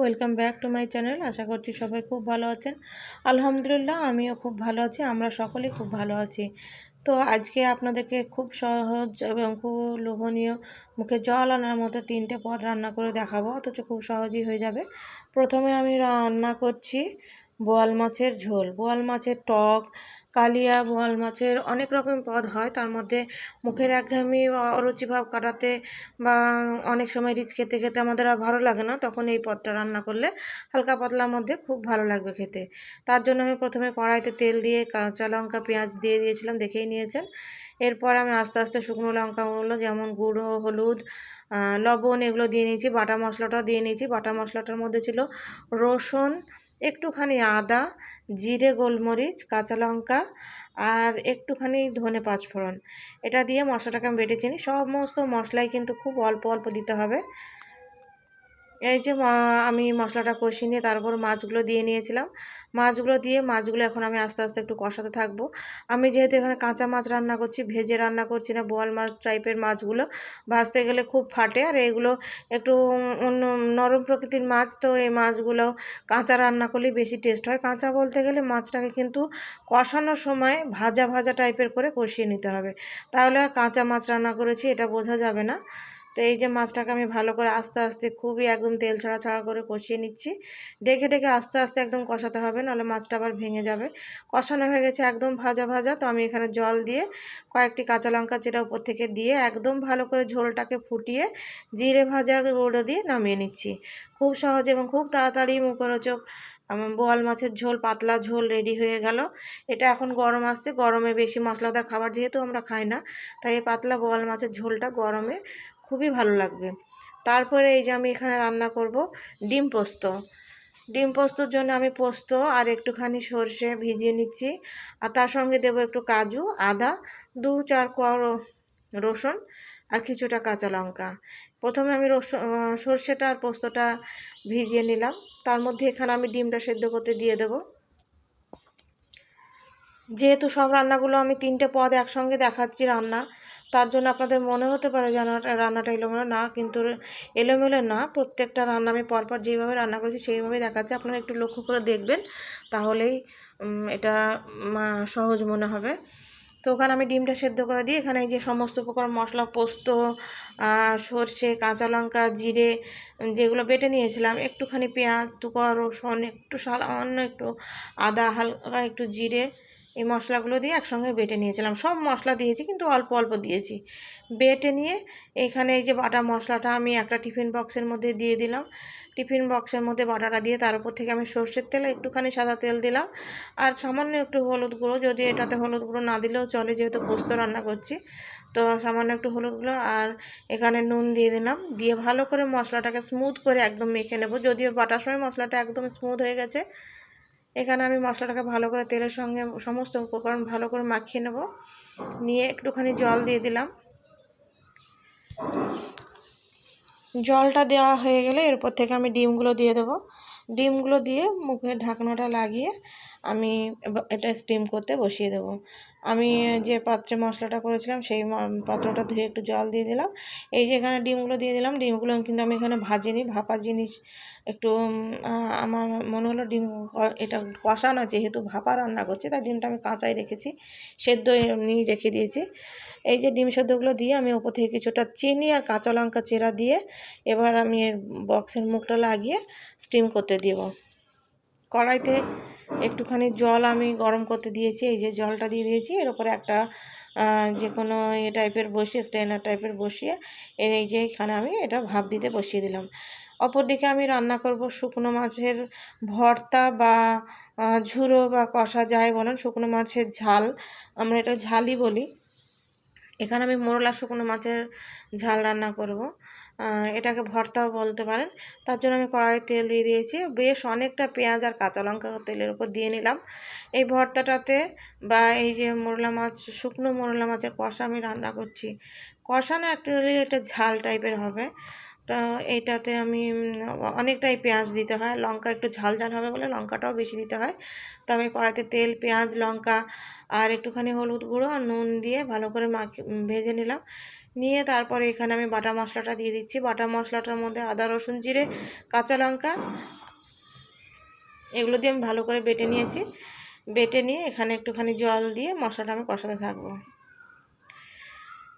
Welcome back to my channel আশা করছি সবাই খুব ভালো আছেন। আলহামদুলিল্লাহ, আমিও খুব ভালো আছি, আমরা সকলেই খুব ভালো আছি। তো আজকে আপনাদেরকে খুব সহজ এবং খুব লোভনীয় মুখে জল আনার মতো তিনটে পদ রান্না করে দেখাবো, অথচ খুব সহজই হয়ে যাবে। প্রথমে আমি রান্না করছি বোয়াল মাছের ঝোল। বোয়াল মাছের টক, কালিয়া বোয়াল মাছের অনেক রকম পদ হয়। তার মধ্যে মুখের একঘেয়েমি অরুচি ভাব কাটাতে বা অনেক সময় রিচ খেতে খেতে আমাদের আর ভালো লাগে না, তখন এই পদটা রান্না করলে হালকা পাতলার মধ্যে খুব ভালো লাগবে খেতে। তার জন্য আমি প্রথমে কড়াইতে তেল দিয়ে কাঁচা লঙ্কা, পেঁয়াজ দিয়ে দিয়েছিলাম, দেখেই নিয়েছেন। এরপর আমি আস্তে আস্তে শুকনো লঙ্কাগুলো যেমন গুঁড়ো, হলুদ লবণ এগুলো দিয়ে নিয়েছি, বাটা মশলাটাও দিয়ে নিয়েছি। বাটা মশলাটার মধ্যে ছিল রসুন একটুখানি আদা, জিরে, গোলমরিচ, কাঁচা লঙ্কা আর একটুখানি ধনে পাঁচফোড়ন। এটা দিয়ে মশলাটাকে আমি বেটেছি সমস্ত মশলাই কিন্তু খুব অল্প অল্প দিতে হবে। এই যে আমি মশলাটা কষিয়ে নিয়ে তারপর মাছগুলো দিয়ে নিয়েছিলাম। মাছগুলো দিয়ে মাছগুলো এখন আমি আস্তে আস্তে একটু কষাতে থাকব। আমি যেহেতু এখানে কাঁচা মাছ রান্না করছি, ভেজে রান্না করছি না, বোয়াল মাছ টাইপের মাছগুলো, ভাজতে গেলে খুব ফাটে। আর এগুলো একটু অন্য নরম প্রকৃতির মাছ, তো এই মাছগুলো কাঁচা রান্না করলেই বেশি টেস্ট হয়। কাঁচা বলতে গেলে মাছটাকে কিন্তু কষানোর সময় ভাজা ভাজা টাইপের করে কষিয়ে নিতে হবে। তাহলে আর কাঁচা মাছ রান্না করেছি, এটা বোঝা যাবে না। তো এই যে মাছটাকে আমি ভালো করে আস্তে আস্তে খুবই একদম তেল ছাড়া ছাড়া করে কষিয়ে নিচ্ছি। ডেকে ডেকে আস্তে আস্তে একদম কষাতে হবে, নাহলে মাছটা আবার ভেঙে যাবে। কষানো হয়ে গেছে একদম ভাজা ভাজা, তো আমি এখানে জল দিয়ে কয়েকটি কাঁচা লঙ্কা চেরা উপর থেকে দিয়ে একদম ভালো করে ঝোলটাকে ফুটিয়ে জিরে ভাজার গুঁড়ো দিয়ে নামিয়ে নিচ্ছি। খুব সহজ এবং খুব তাড়াতাড়ি মুখরোচক বোয়াল মাছের ঝোল, পাতলা ঝোল রেডি হয়ে গেল। এটা এখন গরম আসছে, গরমে বেশি মশলাদার খাবার যেহেতু আমরা খাই না, তাই এই পাতলা বোয়াল মাছের ঝোলটা গরমে খুবই ভালো লাগবে। তারপরে এই যে আমি এখানে রান্না করব ডিম পোস্ত। ডিম পোস্তর জন্য আমি পোস্ত আর একটুখানি সর্ষে ভিজিয়ে নিচ্ছি। আর তার সঙ্গে দেব একটু কাজু, আদা, দু চার কোয়া রসুন আর কিছুটা কাঁচা লঙ্কা। প্রথমে আমি রসুন সর্ষেটা আর পোস্তটা ভিজিয়ে নিলাম। তার মধ্যে এখানে আমি ডিমটা সেদ্ধ করতে দিয়ে দেব। যেহেতু সব রান্নাগুলো আমি তিনটে পদ একসঙ্গে দেখাচ্ছি রান্না তার জন্য আপনাদের মনে হতে পারে যে রান্নাটা এলোমেলো না, কিন্তু এলোমেলো না। প্রত্যেকটা রান্না আমি পরপর যেভাবে রান্না করেছি, সেইভাবেই দেখাচ্ছে। আপনারা একটু লক্ষ্য করে দেখবেন, তাহলেই এটা সহজ মনে হবে। তো ওখানে আমি ডিমটা সেদ্ধ করে দিই। এখানে যে সমস্ত প্রকার মশলা, পোস্ত সর্ষে, কাঁচা লঙ্কা, জিরে যেগুলো বেটে নিয়েছিলাম, একটুখানি পেঁয়াজ টুকো রসুন, একটু সামান্য একটু আদা, হালকা একটু জিরে এই মশলাগুলো দিয়ে একসঙ্গে বেটে নিয়েছিলাম। সব মশলা দিয়েছি কিন্তু অল্প অল্প দিয়েছি। বেটে নিয়ে এখানে এই যে বাটা মশলাটা আমি একটা টিফিন বক্সের মধ্যে দিয়ে দিলাম। টিফিন বক্সের মধ্যে বাটাটা দিয়ে তার উপর থেকে আমি সর্ষের তেল একটুখানি সাদা তেল দিলাম। আর সামান্য একটু হলুদ গুঁড়ো, যদি এটাতে হলুদ গুঁড়ো না দিলেও চলে যেহেতু পোস্ত রান্না করছি, তো সামান্য একটু হলুদ গুঁড়ো আর এখানে নুন দিয়ে দিলাম। দিয়ে ভালো করে মশলাটাকে স্মুথ করে একদম মেখে নেব। যদিও বাটার সময় মশলাটা একদম স্মুথ হয়ে গেছে এখানে আমি মশলাটাকে ভালো করে তেলের সঙ্গে সমস্ত উপকরণ ভালো করে মাখিয়ে নেব। নিয়ে একটুখানি জল দিয়ে দিলাম। জলটা দেওয়া হয়ে গেলে এরপর থেকে আমি ডিমগুলো দিয়ে দেবো। ডিমগুলো দিয়ে মুখে ঢাকনাটা লাগিয়ে আমি এটা স্টিম করতে বসিয়ে দেব। আমি যে পাত্রে মশলাটা করেছিলাম, সেই পাত্রটা ধুয়ে একটু জল দিয়ে দিলাম। এই যে এখানে ডিমগুলো দিয়ে দিলাম, ডিমগুলো কিন্তু আমি এখানে ভাজিনি, ভাপা জিনিস একটু আমার মনে হলো ডিম এটা কষানো, যেহেতু ভাপা রান্না করছি, তাই ডিমটা আমি কাঁচাই রেখেছি, সেদ্ধ এমনি রেখে দিয়েছি। এই যে ডিম সেদ্ধগুলো দিয়ে আমি ওপর থেকে কিছুটা চিনি আর কাঁচা লঙ্কা চেরা দিয়ে এবার আমি বক্সের মুখটা লাগিয়ে স্টিম করতে দিব। কড়াইতে একটুখানি জল আমি গরম করতে দিয়েছি, এই যে জলটা দিয়ে দিয়েছি। এর উপরে একটা যে কোনো এ টাইপের বসিয়ে স্ট্রেনার টাইপের বসিয়ে, এর এই যে এখানে আমি এটা ভাপ দিতে বসিয়ে দিলাম। অপরদিকে আমি রান্না করব শুকনো মাছের ভর্তা বা ঝুরো বা কষা, যাই বলেন, শুকনো মাছের ঝাল। আমরা এটা ঝালই বলি। এখানে আমি মোরলা শুকনো মাছের ঝাল রান্না করব। এটাকে ভর্তাও বলতে পারেন। তার জন্য আমি কড়াইয়ে তেল দিয়ে দিয়েছি। বেশ অনেকটা পেঁয়াজ আর কাঁচা লঙ্কা তেলের উপর দিয়ে নিলাম। এই ভর্তাটাতে বা এই যে মোরলা মাছ, শুকনো মোরলা মাছের কষা আমি রান্না করছি। কষা না অ্যাকচুয়ালি এটা ঝাল টাইপের হবে। তো এইটাতে আমি অনেকটাই পেঁয়াজ দিতে হয়। লঙ্কা একটু ঝাল ঝাল হবে বলে লঙ্কাটাও বেশি দিতে হয়। তো আমি কড়াইতে তেল, পেঁয়াজ, লঙ্কা আর একটুখানি হলুদ গুঁড়ো আর নুন দিয়ে ভালো করে মাখি ভেজে নিলাম। নিয়ে তারপরে এখানে আমি বাটা মশলাটা দিয়ে দিচ্ছি। বাটা মশলাটার মধ্যে আদা, রসুন, জিরে, কাঁচা লঙ্কা এগুলো দিয়ে আমি ভালো করে বেটে নিয়েছি। বেটে নিয়ে এখানে একটুখানি জল দিয়ে মশলাটা আমি কষাতে থাকব।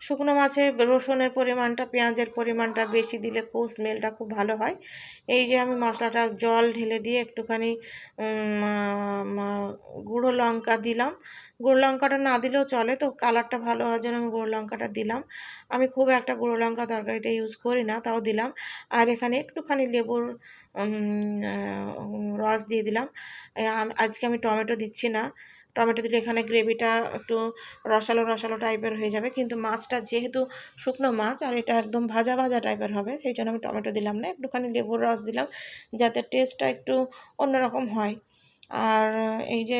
শুকনো মাছে রসুনের পরিমাণটা, পেঁয়াজের পরিমাণটা বেশি দিলে খুব স্মেলটা খুব ভালো হয়। এই যে আমি মশলাটা জল ঢেলে দিয়ে একটুখানি গুঁড়ো লঙ্কা দিলাম। গুঁড়ো লঙ্কাটা না দিলেও চলে, তো কালারটা ভালো হওয়ার জন্য আমি গুঁড়ো লঙ্কাটা দিলাম। আমি খুব একটা গুঁড়ো লঙ্কা তরকারিতে ইউজ করি না, তাও দিলাম। আর এখানে একটুখানি লেবুর রস দিয়ে দিলাম। আজকে আমি টমেটো দিচ্ছি না। টমেটো দিলে এখানে গ্রেভিটা একটু রসালো রসালো টাইপের হয়ে যাবে। কিন্তু মাছটা যেহেতু শুকনো মাছ, আর এটা একদম ভাজা ভাজা টাইপের হবে, সেই জন্য আমি টমেটো দিলাম না। একটুখানি লেবুর রস দিলাম, যাতে টেস্টটা একটু অন্যরকম হয়। আর এই যে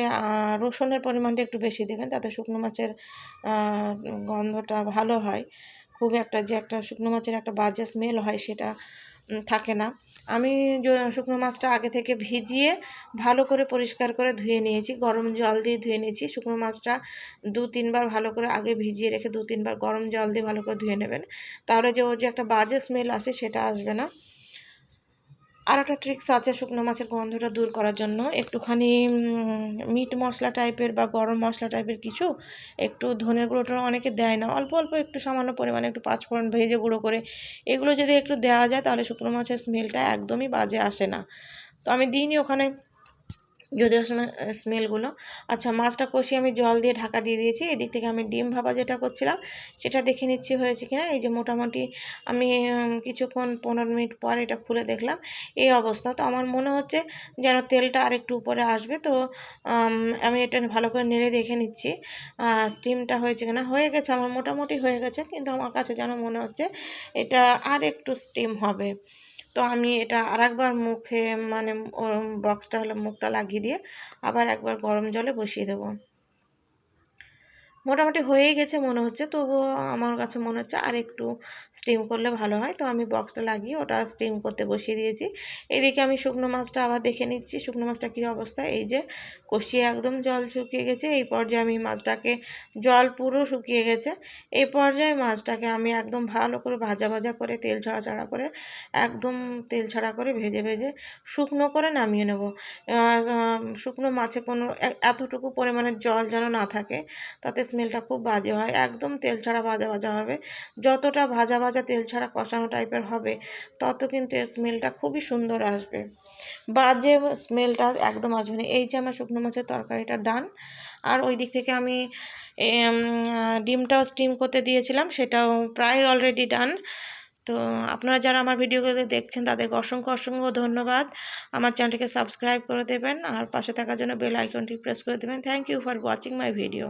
রসুনের পরিমাণটা একটু বেশি দেবেন, তাতে শুকনো মাছের গন্ধটা ভালো হয়। খুব একটা যে একটা শুকনো মাছের একটা বাজে স্মেল হয় সেটা থাকে না। আমি শুকনো মাছটা আগে থেকে ভিজিয়ে ভালো করে পরিষ্কার করে ধুয়ে নিয়েছি, গরম জল দিয়ে ধুয়ে নিয়েছি। শুকনো মাছটা দু, তিনবার ভালো করে আগে ভিজিয়ে রেখে দু, তিনবার গরম জল দিয়ে ভালো করে ধুয়ে নেবেন। তাহলে যে ওর যে একটা বাজে স্মেল আসে সেটা আসবে না। আর একটা ট্রিক্স আছে শুকনো মাছের গন্ধটা দূর করার জন্য। একটুখানি মিট মশলা টাইপের বা গরম মশলা টাইপের কিছু, একটু ধনের গুঁড়োটা অনেকে দেয় না। অল্প অল্প একটু সামান্য পরিমাণে একটু পাঁচফোড়ন ভেজে গুঁড়ো করে, এগুলো যদি একটু দেওয়া যায় তাহলে শুকনো মাছের স্মেলটা একদমই বাজে আসে না। তো আমি দিইনি ওখানে। যদিও স্মেলগুলো। আচ্ছা মাছটা কষিয়ে আমি জল দিয়ে ঢাকা দিয়ে দিয়েছি। এদিক থেকে আমি ডিম ভাপা যেটা করছিলাম, সেটা দেখে নিচ্ছি হয়েছে কিনা। এই যে মোটামুটি আমি কিছুক্ষণ পনেরো মিনিট পর এটা খুলে দেখলাম। এই অবস্থা। তো আমার মনে হচ্ছে যেন তেলটা আর একটু উপরে আসবে। তো আমি এটা ভালো করে নেড়ে দেখে নিচ্ছি স্টিমটা হয়েছে কিনা। হয়ে গেছে, আমার মোটামুটি হয়ে গেছে। কিন্তু আমার কাছে যেন মনে হচ্ছে এটা আর একটু স্টিম হবে। তো আমি এটা আর একবার মুখে মানে বক্সটা হলে মুখটা লাগিয়ে দিয়ে আবার একবার গরম জলে বসিয়ে দেবো। মোটামুটি হয়েই গেছে মনে হচ্ছে। তবুও আমার কাছে মনে হচ্ছে আর একটু স্টিম করলে ভালো হয়। তো আমি বক্সটা লাগিয়ে ওটা স্টিম করতে বসিয়ে দিয়েছি। এদিকে আমি শুকনো মাছটা আবার দেখে নিচ্ছি। শুকনো মাছটা কী অবস্থা? এই যে কষিয়ে একদম জল শুকিয়ে গেছে। এই পর্যায়ে আমি মাছটাকে জল পুরো শুকিয়ে গেছে। এই পর্যায়ে মাছটাকে আমি একদম ভালো করে ভাজা ভাজা করে তেল ছাড়া ছাড়া করে একদম তেল ছাড়া করে ভেজে ভেজে শুকনো করে নামিয়ে নেব। শুকনো মাছে কোনো এতটুকু পরিমাণে জল যেন না থাকে, তাতে স্মেলটা খুব বাজে হয়, একদম তেল ছাড়া ভাজা ভাজা হবে। যতটা ভাজা ভাজা তেল ছাড়া কষানো টাইপের হবে, তত কিন্তু এর স্মেলটা খুবই সুন্দর আসবে। বাজে স্মেলটা একদম আসবে না। এই যে আমার শুকনো মাছের তরকারিটা ডান, আর ওই দিক থেকে আমি ডিমটাও স্টিম করতে দিয়েছিলাম, সেটাও প্রায় অলরেডি ডান। তো আপনারা যারা আমার ভিডিওগুলো দেখছেন, তাদেরকে অসংখ্য অসংখ্য ধন্যবাদ। আমার চ্যানেলটিকে সাবস্ক্রাইব করে দেবেন, আর পাশে থাকার জন্য বেল আইকনটি প্রেস করে দেবেন। Thank you for watching my video